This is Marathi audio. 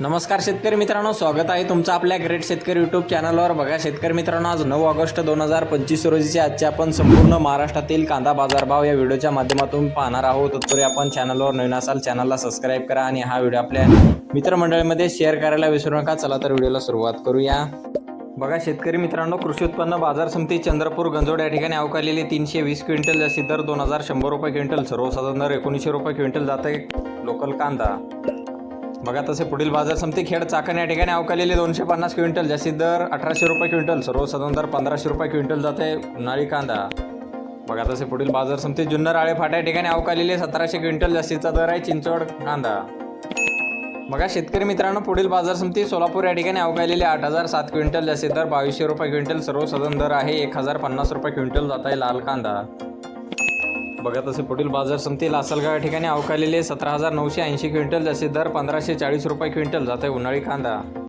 नमस्कार शेतकरी मित्रांनो स्वागत आहे तुमचं आपल्या ग्रेट शेतकरी यूट्यूब चॅनलवर बघा शेतकरी मित्रांनो आज नऊ ऑगस्ट दोन हजार पंचवीस रोजीचे आजचे आपण संपूर्ण महाराष्ट्रातील कांदा बाजारभाव या व्हिडिओच्या माध्यमातून पाहणार आहोत. तत्पूर्वी आपण चॅनलवर नवीन असाल चॅनलला सबस्क्राईब करा आणि हा व्हिडिओ आपल्या मित्रमंडळीमध्ये शेअर करायला विसरू नका. चला तर व्हिडिओला सुरुवात करूया. बघा शेतकरी मित्रांनो कृषी उत्पन्न बाजार समिती चंद्रपूर गंजोड या ठिकाणी अवकालेले तीनशे वीस क्विंटल जास्तीत दर दोन हजार शंभर रुपये क्विंटल सर्वसाधारण दर एकोणीसशे रुपये क्विंटल जात आहे लोकल कांदा. बघा तसे पुढील बाजार समिती खेड चाकण या ठिकाणी अवकालेले दोनशे पन्नास क्विंटल जास्तीत दर अठराशे रुपये क्विंटल सर्व सदन दर पंधराशे रुपये क्विंटल जाते उन्हाळी कांदा. बघा तसे पुढील बाजार समिती जुन्नर आळे फाटा या ठिकाणी अवकालेले सतराशे क्विंटल जास्तीचा दर आहे चिंचवड कांदा. बघा शेतकरी मित्रांनो पुढील बाजार समिती सोलापूर या ठिकाणी अवकालेले आठ हजार सात क्विंटल जास्तीत दर बावीसशे रुपये क्विंटल सर्व सदन दर आहे एक हजार पन्नास रुपये क्विंटल जात आहे लाल कांदा. बघत तसे पुढील बाजार समिती लासलगाव या ठिकाणी अवकालेले सतरा हजार नऊशे ऐंशी क्विंटल जसे दर पंधराशे चाळीस रुपये क्विंटल जात आहे उन्हाळी कांदा.